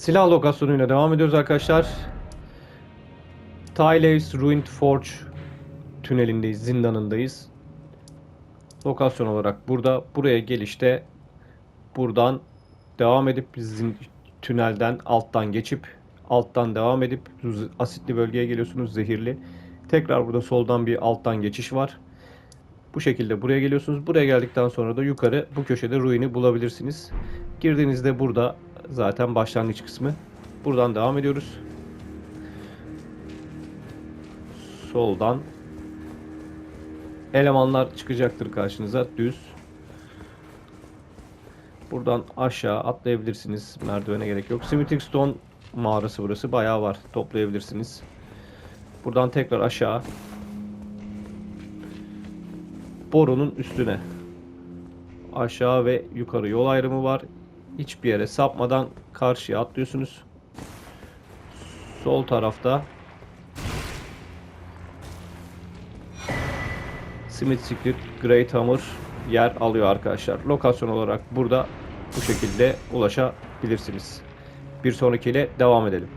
Silah lokasyonuyla devam ediyoruz arkadaşlar. Tyle's Ruined Forge tünelindeyiz, zindanındayız. Lokasyon olarak burada. Buraya gelişte buradan devam edip tünelden alttan geçip alttan devam edip asitli bölgeye geliyorsunuz zehirli. Tekrar burada soldan bir alttan geçiş var. Bu şekilde buraya geliyorsunuz. Buraya geldikten sonra da yukarı bu köşede ruini bulabilirsiniz. Girdiğinizde burada zaten başlangıç kısmı. Buradan devam ediyoruz. Soldan elemanlar çıkacaktır karşınıza düz. Buradan aşağı atlayabilirsiniz. Merdivene gerek yok. Smithing Stone mağarası burası. Bayağı var. Toplayabilirsiniz. Buradan tekrar aşağı. Borunun üstüne. Aşağı ve yukarı yol ayrımı var. Hiçbir yere sapmadan karşıya atlıyorsunuz. Sol tarafta Smith Secret Great Hammer yer alıyor arkadaşlar. Lokasyon olarak burada bu şekilde ulaşabilirsiniz. Bir sonrakiyle devam edelim.